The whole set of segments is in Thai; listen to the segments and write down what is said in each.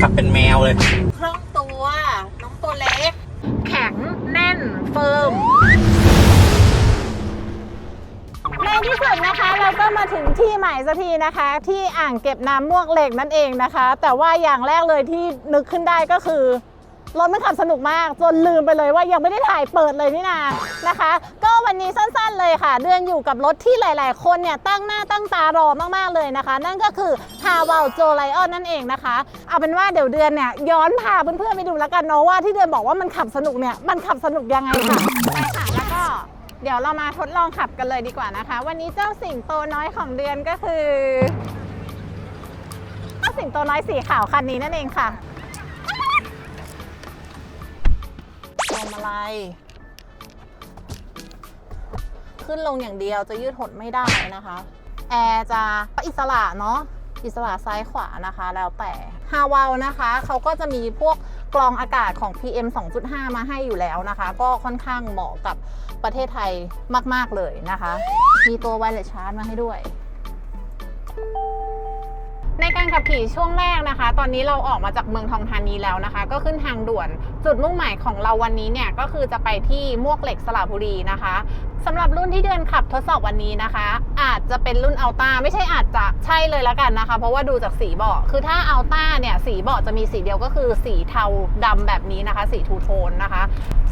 ขับเป็นแมวเลย คล่องตัว น้องตัวเล็ก แข็งแน่น เฟิร์มในที่สุดนะคะเราก็มาถึงที่ใหม่สักทีนะคะ ที่อ่างเก็บน้ำมวกเหล็กนั่นเองนะคะ แต่ว่าอย่างแรกเลยที่นึกขึ้นได้ก็คือรถมันขับสนุกมาก จนลืมไปเลยว่ายังไม่ได้ถ่ายเปิดเลยนี่นานะคะก็ วันนี้สั้นๆเลยค่ะ เดือนอยู่กับรถที่หลาย ๆ คนเนี่ยตั้งหน้าตั้งตารอมากๆเลยนะคะ นั่นก็คือฮาวาโจไลออนนั่นเองนะคะ เอาเป็นว่าเดี๋ยวเดือนเนี่ยย้อนพาเพื่อนๆไปดูแล้วกันเนาะว่าที่เดือนบอกว่ามันขับสนุกเนี่ยมันขับสนุกยังไงค่ะไปค่ะแล้วก็เดี๋ยวเรามาทดลองขับกันเลยดีกว่านะคะ วันนี้เจ้าสิงโตน้อยของเดือนก็คือเจ้าสิงโตน้อยสีขาวคันนี้นั่นเองค่ะพวงมาลัย ขึ้นลงอย่างเดียวจะยืดหดไม่ได้นะคะแอร์จะอิสระเนาะอิสระซ้ายขวานะคะ แล้วแต่ฮาวานะคะเขาก็จะมีพวกกรองอากาศของ PM 2.5 มาให้อยู่แล้วนะคะ ก็ค่อนข้างเหมาะกับประเทศไทยมาก ๆ เลยนะคะ มีตัวไวเลสชาร์จมาให้ด้วย ในการขับขี่ช่วงแรกนะคะ ตอนนี้เราออกมาจากเมืองทองธานีแล้วนะคะ ก็ขึ้นทางด่วน จุดมุ่งหมายของเราวันนี้เนี่ย ก็คือจะไปที่มวกเหล็กสระบุรีนะคะ สำหรับรุ่นที่เดือนขับทดสอบวันนี้นะคะ อาจจะเป็นรุ่นอัลต้าไม่ใช่อาจจะใช่เลยละกันนะคะ เพราะว่าดูจากสีเบาะคือถ้าอัลต้าเนี่ยสีเบาะจะมีสีเดียวก็คือสีเทาดำแบบนี้นะคะ สีทูโทนนะคะ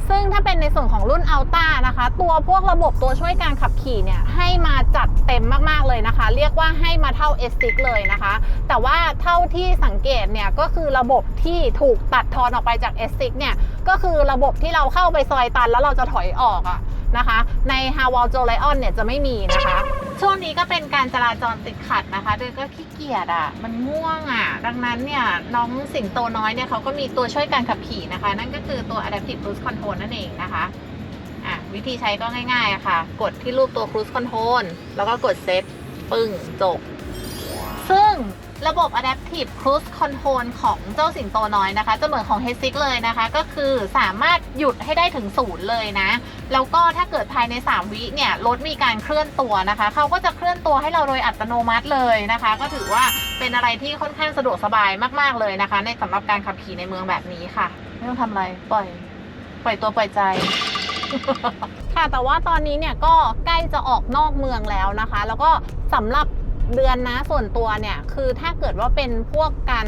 ซึ่งถ้าเป็นในส่วนของรุ่นอัลต้านะคะ ตัวพวกระบบตัวช่วยการขับขี่เนี่ยให้มาจัดเต็มมากๆเลยนะคะ เรียกว่าให้มาเท่า s อ x เลยนะคะ แต่ว่าเท่าที่สังเกตเนี่ยก็คือระบบที่ถูกตัดทอนออกไปจาก s อ x เนี่ยก็คือระบบที่เราเข้าไปซอยตันแล้วเราจะถอยออกอะ นะคะ ใน h a w a l j o l i o n เนี่ยจะไม่มีนะคะ ช่วงนี้ก็เป็นการจราจรติดขัดนะคะโดยก็ขี้เกียจอะมันง่วงอะดังนั้นเนี่ยน้องสิงโตน้อยเนี่ยเขาก็มีตัวช่วยการขับขี่นะคะ นั่นก็คือตัว Adaptive Cruise Control นั่นเองนะคะอะวิธีใช้ก็ง่ายๆค่ะ กดที่รูปตัว Cruise Control แล้วก็กด Set ปึ้งจบ ซึ่ง ระบบ Adaptive Cruise Control ของเจ้าสิงโตน้อยนะคะ จะเหมือนของ h ฮ s i เลยนะคะ ก็คือสามารถหยุดให้ได้ถึงศูนย์เลยนะ แล้วก็ถ้าเกิดภายใน 3 วิเนี่ย รถมีการเคลื่อนตัวนะคะ เขาก็จะเคลื่อนตัวให้เราโดยอัตโนมัติเลยนะคะ ก็ถือว่าเป็นอะไรที่ค่อนข้างสะดวกสบายมาก ๆ เลยนะคะ ในสำหรับการขับขี่ในเมืองแบบนี้ค่ะ ไม่ต้องทำอะไร ปล่อย ปล่อยตัวปล่อยใจค่ะแต่ว่าตอนนี้เนี่ยก็ใกล้จะออกนอกเมืองแล้วนะคะ แล้วก็สำหรับ เดือนนะส่วนตัวเนี่ย คือถ้าเกิดว่าเป็นพวกการ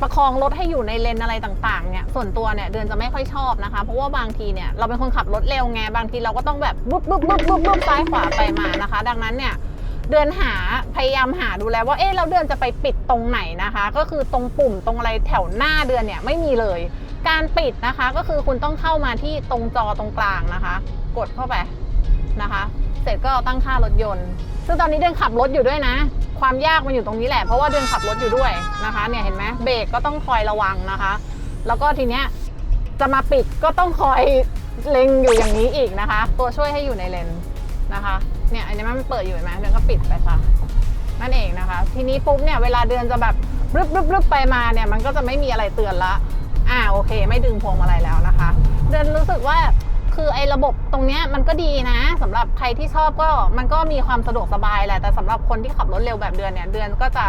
ประคองรถให้อยู่ในเลนอะไรต่างๆ เนี่ย ส่วนตัวเนี่ยเดือนจะไม่ค่อยชอบนะคะ เพราะว่าบางทีเนี่ยเราเป็นคนขับรถเร็วไง บางทีเราก็ต้องแบบบุ๊บบุ๊บบุ๊บบุ๊บบุ๊บซ้ายขวาไปมานะคะ ดังนั้นเนี่ยเดือนหาพยายามหาดูแล้วว่า เอ๊ะเราเดือนจะไปปิดตรงไหนนะคะ ก็คือตรงปุ่มตรงอะไรแถวหน้าเดือนเนี่ยไม่มีเลย การปิดนะคะ ก็คือคุณต้องเข้ามาที่ตรงจอตรงกลางนะคะ กดเข้าไปนะคะ เสร็จก็ตั้งค่ารถยนต์ ซึ่งตอนนี้เดือนขับรถอยู่ด้วยนะ ความยากมันอยู่ตรงนี้แหละ เพราะว่าเดือนขับรถอยู่ด้วยนะคะ เนี่ยเห็นไหมเบรกก็ต้องคอยระวังนะคะ แล้วก็ทีเนี้ยจะมาปิดก็ต้องคอยเล็งอยู่อย่างนี้อีกนะคะ ตัวช่วยให้อยู่ในเลนนะคะ เนี่ยอันนี้มันเปิดอยู่เห็นไหมเดือนก็ปิดไปซะนั่นเองนะคะ ทีนี้ปุ๊บเนี่ยเวลาเดือนจะแบบรึบรึบรึบไปมาเนี่ยมันก็จะไม่มีอะไรเตือนละอ่าโอเค ไม่ดึงพวงมาลัยแล้วนะคะ เดือนรู้สึกว่า คือไอ้ระบบตรงเนี้ยมันก็ดีนะสำหรับใครที่ชอบก็มันก็มีความสะดวกสบายแหละแต่สำหรับคนที่ขับรถเร็วแบบเดือนเนี่ยเดือนก็จะ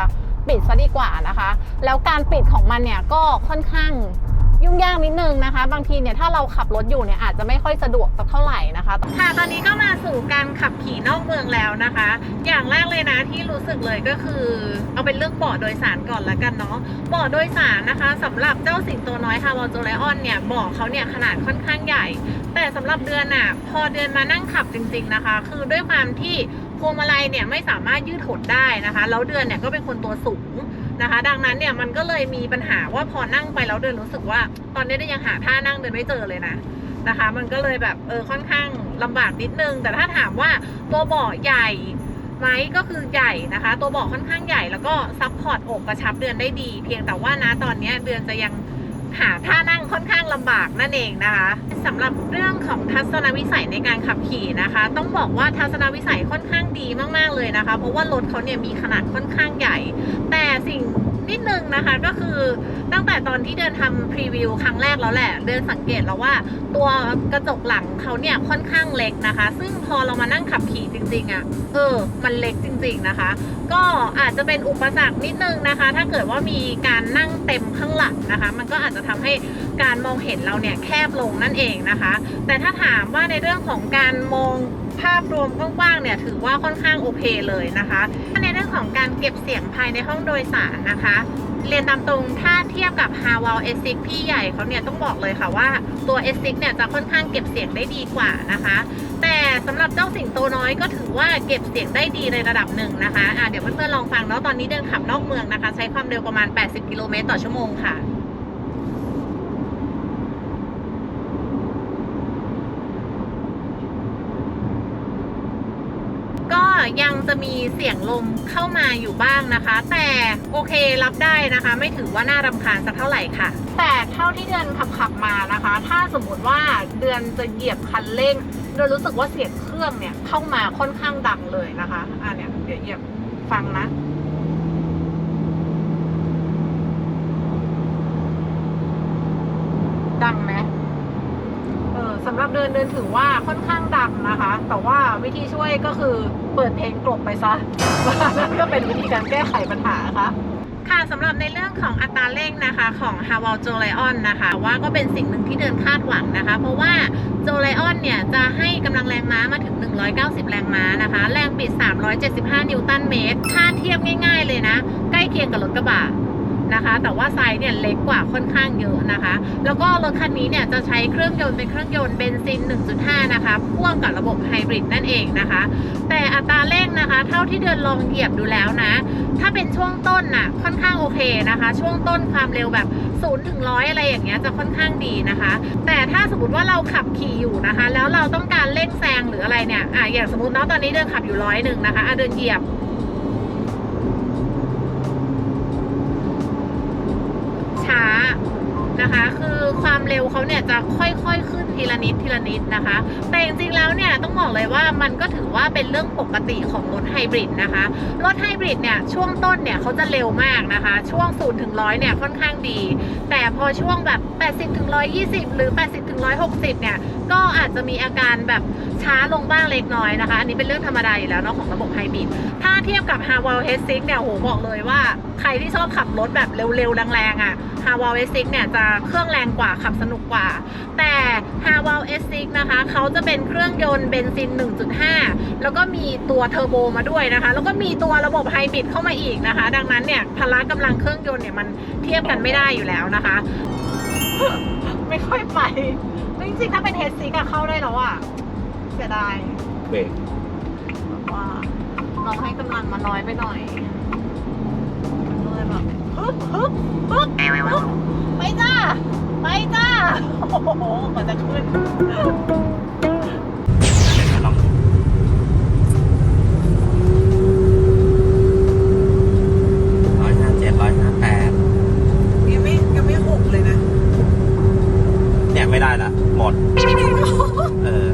ปิดซะดีกว่านะคะ แล้วการปิดของมันเนี่ยก็ค่อนข้าง ยุ่งยากนิดนึงนะคะ บางทีเนี่ยถ้าเราขับรถอยู่เนี่ยอาจจะไม่ค่อยสะดวกสักเท่าไหร่นะคะ ค่ะตอนนี้ก็มาสู่การขับขี่นอกเมืองแล้วนะคะ อย่างแรกเลยนะที่รู้สึกเลยก็คือ เอาเป็นเรื่องเบาะโดยสารก่อนละกันเนาะเบาะโดยสารนะคะสำหรับเจ้าสิงโตน้อยฮาวาโจไลออนเนี่ยเบาะเขาเนี่ยขนาดค่อนข้างใหญ่ แต่สำหรับเดือนน่ะพอเดือนมานั่งขับจริง ๆนะคะ คือด้วยความที่พวงมาลัยเนี่ยไม่สามารถยืดหดได้นะคะ แล้วเดือนเนี่ยก็เป็นคนตัวสูง นะคะ ดังนั้นเนี่ยมันก็เลยมีปัญหาว่าพอนั่งไปแล้วเดือนรู้สึกว่า ตอนนี้ได้ยังหาท่านั่งเดินไม่เจอเลยนะนะคะ มันก็เลยแบบเออค่อนข้างลำบากนิดนึง แต่ถ้าถามว่าตัวเบาะใหญ่ไหมก็คือใหญ่นะคะ ตัวเบาะค่อนข้างใหญ่แล้วก็ซับพอร์ตอกกระชับเดือนได้ดี เพียงแต่ว่านะตอนนี้เดือนจะยัง หาท่านั่งค่อนข้างลำบากนั่นเองนะคะสำหรับเรื่องของทัศนวิสัยในการขับขี่นะคะ ต้องบอกว่าทัศนวิสัยค่อนข้างดีมากๆเลยนะคะ เพราะว่ารถเขาเนี่ยมีขนาดค่อนข้างใหญ่ แต่สิ่งนิดนึงนะคะก็คือตั้งแต่ตอนที่เดินทำพรีวิวครั้งแรกแล้วแหละ เดินสังเกตแล้วว่าตัวกระจกหลังเขาเนี่ยค่อนข้างเล็กนะคะ ซึ่งพอเรามานั่งขับขี่จริงๆอะ่ะเออ มันเล็กจริง ๆนะคะ ก็อาจจะเป็นอุปสรรคนิดนึงนะคะ ถ้าเกิดว่ามีการนั่งเต็มข้างหลังนะคะ มันก็อาจจะทำให้การมองเห็นเราเนี่ยแคบลงนั่นเองนะคะ แต่ถ้าถามว่าในเรื่องของการมองภาพรวมกว้างๆเนี่ยถือว่าค่อนข้างโอเคเลยนะคะในเรื่องของการเก็บเสียงภายในห้องโดยสารนะคะ เรียนตามตรงถ้าเทียบกับ h a w a l S6 พี่ใหญ่เขาเนี่ยต้องบอกเลยค่ะว่าตัว S6 เนี่ยจะค่อนข้างเก็บเสียงได้ดีกว่านะคะ แต่สำหรับเจ้าสิงโตน้อยก็ถือว่าเก็บเสียงได้ดีในระดับหนึ่งนะคะะเดี๋ยวเพื่อนๆลองฟังเนาะตอนนี้เดินขับนอกเมืองนะคะ ใช้ความเร็วประมาณ 80 กิโลเมตรต่อชั่วโมงค่ะ ก็ ยังจะมีเสียงลมเข้ามาอยู่บ้างนะคะ แต่โอเครับได้นะคะ ไม่ถือว่าน่ารำคาญสักเท่าไหร่ค่ะ แต่เท่าที่เดือนขับขับมานะคะ ถ้าสมมติว่าเดือนจะเหยียบคันเร่งเดือนรู้สึกว่าเสียงเครื่องเนี่ยเข้ามาค่อนข้างดังเลยนะคะอะเนี่ยเดี๋ยวเหยียบฟังนะดังไหม เดินเดินถือว่าค่อนข้างดังนะคะ แต่ว่าวิธีช่วยก็คือเปิดเพลงกลบไปซะนั่นก็เป็นวิธีการแก้ไขปัญหาค่ะค่ะสำหรับในเรื่องของอัตราเร่งนะคะของ h a w a l j o l i o n นะคะ ว่าก็เป็นสิ่งหนึ่งที่เดินคาดหวังนะคะ เพราะว่า j o l i o n เนี่ยจะให้กำลังแรงม้ามาถึง 190 แรงม้านะคะ แรงบิด 375 นิวตันเมตร ถ้าเทียบง่ายๆเลยนะ ใกล้เคียงกับรถกระบะ นะคะ แต่ว่าไซส์เนี่ยเล็กกว่าค่อนข้างเยอะนะคะ แล้วก็รถคันนี้เนี่ยจะใช้เครื่องยนต์เป็นเครื่องยนต์เบนซิน 1.5 นะคะ พ่วงกับระบบไฮบริดนั่นเองนะคะ แต่อัตราเร่งนะคะ เท่าที่เดินลองเหยียบดูแล้วนะ ถ้าเป็นช่วงต้นน่ะค่อนข้างโอเคนะคะ ช่วงต้นความเร็วแบบ0ถึงร้อยอะไรอย่างเงี้ยจะค่อนข้างดีนะคะ แต่ถ้าสมมติว่าเราขับขี่อยู่นะคะ แล้วเราต้องการเร่งแซงหรืออะไรเนี่ยอะอย่างสมมติเนาะตอนนี้เดินขับอยู่ร้อยหนึ่งนะคะอะเดินเหยียบ ช้า นะคะ คือความเร็วเขาเนี่ยจะค่อยๆขึ้นทีละนิดทีละนิดนะคะ แต่จริงๆแล้วเนี่ยต้องบอกเลยว่ามันก็ถือว่าเป็นเรื่องปกติของรถไฮบริดนะคะ รถไฮบริดเนี่ยช่วงต้นเนี่ยเขาจะเร็วมากนะคะ ช่วง0ถึง100เนี่ยค่อนข้างดี แต่พอช่วงแบบ 80ถึง120หรือ 80ถึง160เนี่ยก็อาจจะมีอาการแบบช้าลงบ้างเล็กน้อยนะคะ อันนี้เป็นเรื่องธรรมดาอยู่แล้วเนาะของระบบไฮบริดถ้าเทียบกับ h a w a l H6 เนี่ยโหบอกเลยว่าใครที่ชอบขับรถแบบเร็วๆแรงๆอะ h a w a l H6 เนี่ยจะเครื่องแรงกว่าขับสนุกกว่า แต่ h a w a l H6 นะคะเขาจะเป็นเครื่องยนต์เบนซิน 1.5 แล้วก็มีตัวเทอร์โบมาด้วยนะคะ แล้วก็มีตัวระบบไฮบริดเข้ามาอีกนะคะ ดังนั้นเนี่ยพละกำลังเครื่องยนต์เนี่ยมันเทียบกันไม่ได้อยู่แล้วนะคะ ไม่ค่อยไปจริงๆถ้าเป็น H6 อะเข้าได้แล้วอะเสียดายเบรกแบบว่าเราให้กำลังมาน้อยไปหน่อยมันเลยแบบฮึบฮึบฮึบฮึบ ไปจ้า ไปจ้า โอ้โหกว่าจะขึ้นลอง ร้อยห้าเจ็ดร้อยห้าแปดยังไม่ยังไม่หกเลยนะ เนี่ยไม่ได้ละ หมด เออ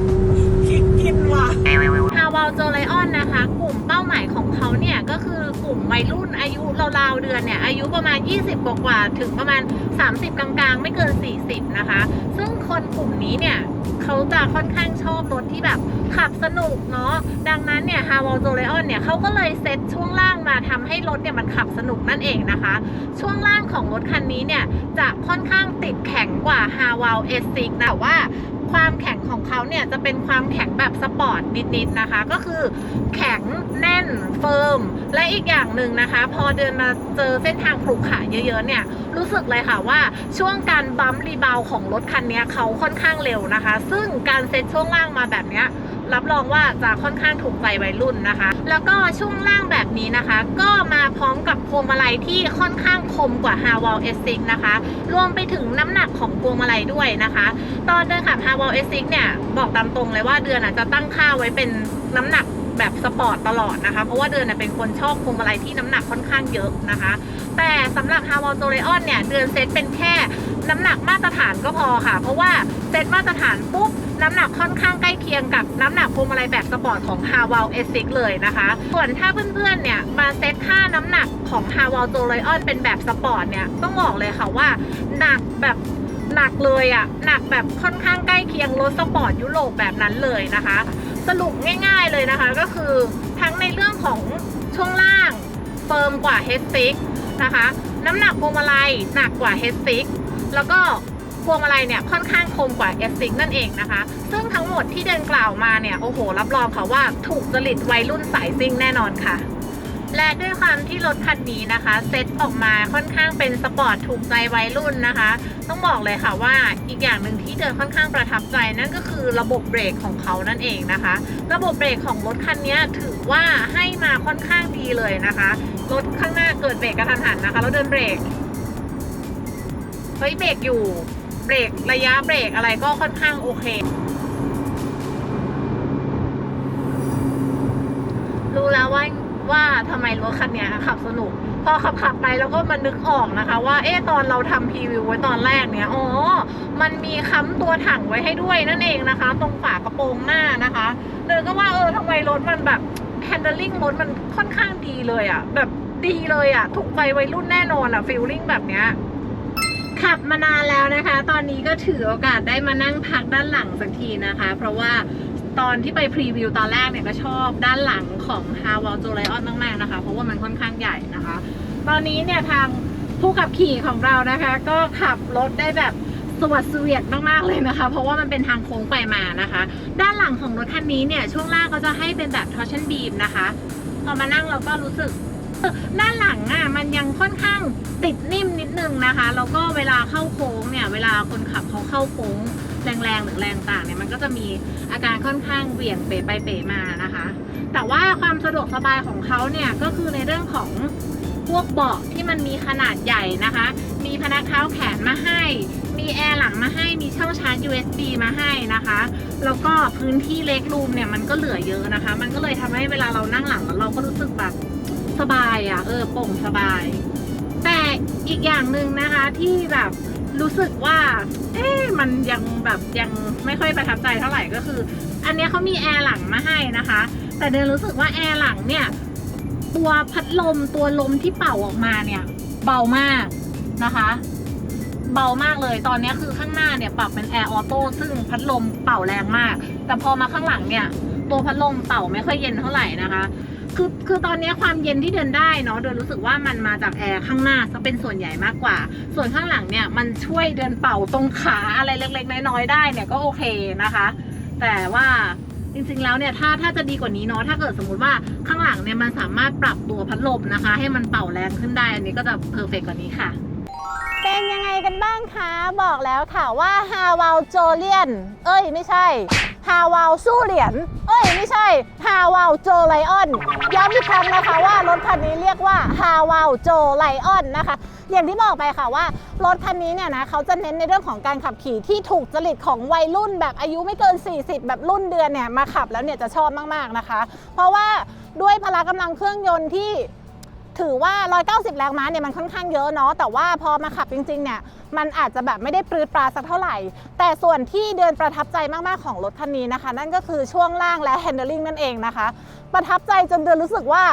คิดกินว่ะ ฮาวาลโจไลออนนะคะ กลุ่มเป้าหมายของเขาเนี่ยก็คือกลุ่มวัยรุ่นอายุราวๆเดือนเนี่ยอายุประมาณ 20 กว่าๆถึงประมาณ 30 กลางๆ ไม่เกิน 40 นะคะ ซึ่งคนกลุ่มนี้เนี่ยเขาจะค่อนข้างชอบรถที่แบบขับสนุกเนาะดังนั้นเนี่ยฮาวาลโจไลออนเนี่ยเขาก็เลยเซ็ตช่วงล่างมาทำให้รถเนี่ยมันขับสนุกนั่นเองนะคะ ช่วงล่างของรถคันนี้เนี่ยจะค่อนข้างติดแข็งกว่า h a w a l S6 นะแต่ว่า ความแข็งของเขาเนี่ยจะเป็นความแข็งแบบสปอร์ตนิดๆนะคะ ก็คือแข็งแน่นเฟิร์มและอีกอย่างหนึ่งนะคะ พอเดินมาเจอเส้นทางขรุขระเยอะๆเนี่ยรู้สึกเลยค่ะว่าช่วงการบัมรีบาวของรถคันนี้เขาค่อนข้างเร็วนะคะ ซึ่งการเซ็ตช่วงล่างมาแบบเนี้ยรับรองว่าจะค่อนข้างถูกใจวัยรุ่นนะคะ แล้วก็ช่วงล่างแบบนี้นะคะ ก็มาพร้อมกับพวงมาลัยที่ค่อนข้างคมกว่า h a w a l S6 นะคะ รวมไปถึงน้ำหนักของพวงมาลัยด้วยนะคะ ตอนเดินขับ h a w a l S6 เนี่ยบอกตามตรงเลยว่าเดือนอาจจะตั้งค่าไว้เป็นน้ำหนักแบบสปอร์ตตลอดนะคะ เพราะว่าเดือนเป็นคนชอบพวงมาลัยที่น้ำหนักค่อนข้างเยอะนะคะ แต่สำหรับ h a w a l t o r e o n เนี่ยเดือนเซตเป็นแค่น้ำหนักมาตรฐานก็พอค่ะ เพราะว่าเซตมาตรฐานปุ๊บ น้ำหนักค่อนข้างใกล้เคียงกับน้ำหนักพวงมาลัยแบบสปอร์ตของ h a w a l S6 เลยนะคะ ส่วนถ้าเพื่อนๆเนี่ยมาเซตค่าน้ำหนักของ h a w a l t o r e o n เป็นแบบสปอร์ตเนี่ยต้องบอกเลยค่ะว่าหนักแบบหนักเลยอะหนักแบบค่อนข้างใกล้เคียงรถสปอร์ตยุโรปแบบนั้นเลยนะคะ สรุปง่ายๆเลยนะคะก็คือทั้งในเรื่องของช่วงล่างเฟิร์มกว่า h 6นะคะ น้ำหนักพวงมาลัยหนักกว่า h 6แล้วก็ พวงมาลัยเนี่ยค่อนข้างคมกว่า s 6นั่นเองนะคะ ซึ่งทั้งหมดที่เดินกล่าวมาเนี่ย โอ้โห รับรองค่ะว่าถูกจริตวัยรุ่นสายซิ่งแน่นอนค่ะ และด้วยความที่รถคันนี้นะคะ เซ็ตออกมาค่อนข้างเป็นสปอร์ตถูกใจวัยรุ่นนะคะ ต้องบอกเลยค่ะว่าอีกอย่างหนึ่งที่เดินค่อนข้างประทับใจนั่นก็คือระบบเบรกของเขานั่นเองนะคะ ระบบเบรกของรถคันนี้ถือว่าให้มาค่อนข้างดีเลยนะคะรถข้างหน้าเกิดเบรกกระทันหันนะคะแล้วเดินเบรกเฮ้ยเบรกอยู่ เบรกระยะเบรกอะไรก็ค่อนข้างโอเครู้แล้วว่าว่าทำไมรถคันนี้ขับสนุก พอขับขับไปแล้วก็มานึกออกนะคะ ว่าเอ๊ะตอนเราทำพรีวิวไว้ตอนแรกเนี่ยอ๋อมันมีค้ำตัวถังไว้ให้ด้วยนั่นเองนะคะ ตรงฝากระโปรงหน้านะคะเดินก็ว่าเออทำไมรถมันแบบแฮนด์ลิ่งรถมันค่อนข้างดีเลยอะ่ะ แบบดีเลยอะ่ะ ถูกใจวัยรุ่นแน่นอนอะ่ะฟิลลิ่งแบบเนี้ย ขับมานานแล้วนะคะ ตอนนี้ก็ถือโอกาสได้มานั่งพักด้านหลังสักทีนะคะ เพราะว่าตอนที่ไปพรีวิวตอนแรกเนี่ยก็ชอบด้านหลังของ h a w a l j o l i o n มากๆนะคะ เพราะว่ามันค่อนข้างใหญ่นะคะ ตอนนี้เนี่ยทางผู้ขับขี่ของเรานะคะ ก็ขับรถได้แบบสวัสดสวียดมากๆเลยนะคะ เพราะว่ามันเป็นทางโค้งไปมานะคะ ด้านหลังของรถคันนี้เนี่ยช่วงล่างก็จะให้เป็นแบบ torsion beam นะคะพอมานั่งเราก็รู้สึก ด้านหลังอะมันยังค่อนข้างติดนิ่มนิดนึงนะคะแล้วก็เวลาเข้าโค้งเนี่ยเวลาคนขับเขาเข้าโค้งแรงๆหรือแรงต่างเนี่ยมันก็จะมีอาการค่อนข้างเหวี่ยงเป๋ไปเป๋มานะคะ แต่ว่าความสะดวกสบายของเขาเนี่ยก็คือในเรื่องของพวกเบาะที่มันมีขนาดใหญ่นะคะ มีพนักเท้าแขนมาให้ มีแอร์หลังมาให้ มีช่องชาร์จ USB มาให้นะคะ แล้วก็พื้นที่เล็กรูมเนี่ยมันก็เหลือเยอะนะคะ มันก็เลยทำให้เวลาเรานั่งหลังแล้วเราก็รู้สึกแบบ สบายอะ เออโปร่งสบาย แต่อีกอย่างหนึ่งนะคะที่แบบรู้สึกว่า เอ๊ะมันยังแบบยังไม่ค่อยประทับใจเท่าไหร่ก็คือ อันนี้เขามีแอร์หลังมาให้นะคะ แต่เดินรู้สึกว่าแอร์หลังเนี่ย ตัวพัดลมตัวลมที่เป่าออกมาเนี่ย เบามากนะคะ เบามากเลยตอนนี้คือข้างหน้าเนี่ยปรับเป็นแอร์ออโต้ซึ่งพัดลมเป่าแรงมาก แต่พอมาข้างหลังเนี่ย ตัวพัดลมเป่าไม่ค่อยเย็นเท่าไหร่นะคะ คือคือตอนนี้ความเย็นที่เดินได้เนาะเดินรู้สึกว่ามันมาจากแอร์ข้างหน้าซะเป็นส่วนใหญ่มากกว่า ส่วนข้างหลังเนี่ยมันช่วยเดินเป่าตรงขาอะไรเล็กๆน้อยๆได้เนี่ยก็โอเคนะคะ แต่ว่าจริงๆแล้วเนี่ยถ้าถ้าจะดีกว่านี้เนาะถ้าเกิดสมมติว่าข้างหลังเนี่ยมันสามารถปรับตัวพัดลมนะคะ ให้มันเป่าแรงขึ้นได้อันนี้ก็จะเพอร์เฟกกว่านี้ค่ะ เป็นยังไงกันบ้างคะ บอกแล้วค่ะว่าฮาวาลโจเลียน เอ้ยไม่ใช่ ฮาวาลสู้เหรียญ เอ้ย ไม่ใช่ฮาวาลโจไลออนย้ำอีกครั้งนะคะว่ารถคันนี้เรียกว่าฮาวาลโจไลออนนะคะ อย่างที่บอกไปค่ะว่ารถคันนี้เนี่ยนะเขาจะเน้นในเรื่องของการขับขี่ที่ถูกจริตของวัยรุ่นแบบอายุไม่เกิน 40 แบบรุ่นเดือนเนี่ยมาขับแล้วเนี่ยจะชอบมากๆนะคะ เพราะว่าด้วยพละกำลังเครื่องยนต์ที่ ถือว่า 190 แรงม้าเนี่ยมันค่อนข้างเยอะเนาะ แต่ว่าพอมาขับจริงๆ เนี่ย มันอาจจะแบบไม่ได้ปรืดปราสักเท่าไหร่ แต่ส่วนที่เดินประทับใจมากๆ ของรถคันนี้นะคะ นั่นก็คือช่วงล่างและ handling นั่นเองนะคะ ประทับใจจนเดินรู้สึกว่า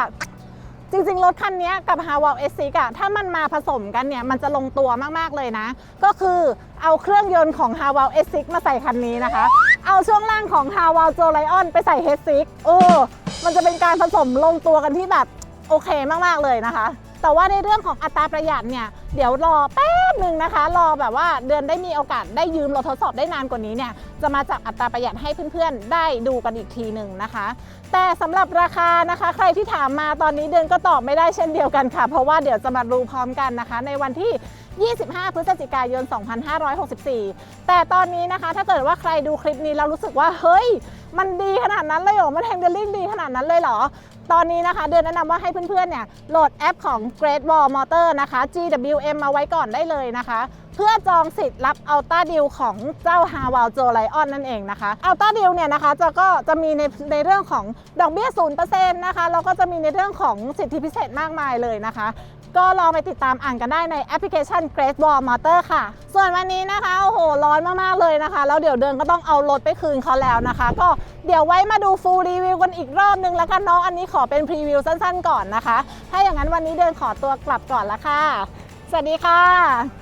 จริงๆ รถคันนี้กับ h a w a l s 6อะถ้ามันมาผสมกันเนี่ย มันจะลงตัวมากๆเลยนะ ก็คือเอาเครื่องยนต์ของ h a w a l s 6มาใส่คันนี้นะคะ เอาช่วงล่างของ h a w a l j o l i o n ไปใส่ h 6เออมันจะเป็นการผสมลงตัวกันที่แบบ โอเคมากๆเลยนะคะ แต่ว่าในเรื่องของอัตราประหยัดเนี่ย เดี๋ยวรอแป๊บหนึ่งนะคะ รอแบบว่าเดือนได้มีโอกาสได้ยืมรถทดสอบได้นานกว่านี้เนี่ยจะมาจากอัตราประหยัดให้เพื่อนๆ ได้ดูกันอีกทีหนึ่งนะคะ แต่สำหรับราคานะคะ ใครที่ถามมาตอนนี้เดือนก็ตอบไม่ได้เช่นเดียวกันค่ะ เพราะว่าเดี๋ยวจะมาดูพร้อมกันนะคะ ในวันที่25 พฤศจิกายน 2564 แต่ตอนนี้นะคะ ถ้าเกิดว่าใครดูคลิปนี้แล้วรู้สึกว่า เฮ้ย มันดีขนาดนั้นเลยเหรอ มันแฮงเดลลิ่งดีขนาดนั้นเลยเหรอ ตอนนี้นะคะ เดือนแนะนำว่าให้เพื่อนๆ เนี่ย โหลดแอปของ Great Wall Motor นะคะ GW GWM มาไว้ก่อนได้เลยนะคะ เพื่อจองสิทธิ์รับ Ultra Deal ของเจ้า h a w a l j o l i o n นั่นเองนะคะ Ultra Deal เนี่ยนะคะจะก็จะมีในในเรื่องของดอกเบี้ย0%นะคะแล้วก็จะมีในเรื่องของสิทธิพิเศษมากมายเลยนะคะก็ลองไปติดตามอ่านกันได้ในแอปพลิเคชัน Great Wall Motor ค่ะ ส่วนวันนี้นะคะ โอ้โห ร้อนมากๆเลยนะคะ แล้วเดี๋ยวเดินก็ต้องเอารถไปคืนเขาแล้วนะคะ ก็เดี๋ยวไว้มาดูฟูลรีวิวกันอีกรอบนึงแล้วกันเนาะอันนี้ขอเป็นพรีวิวสั้นๆก่อนนะคะ ถ้าอย่างนั้นวันนี้เดินขอตัวกลับก่อนละค่ะ สวัสดีค่ะ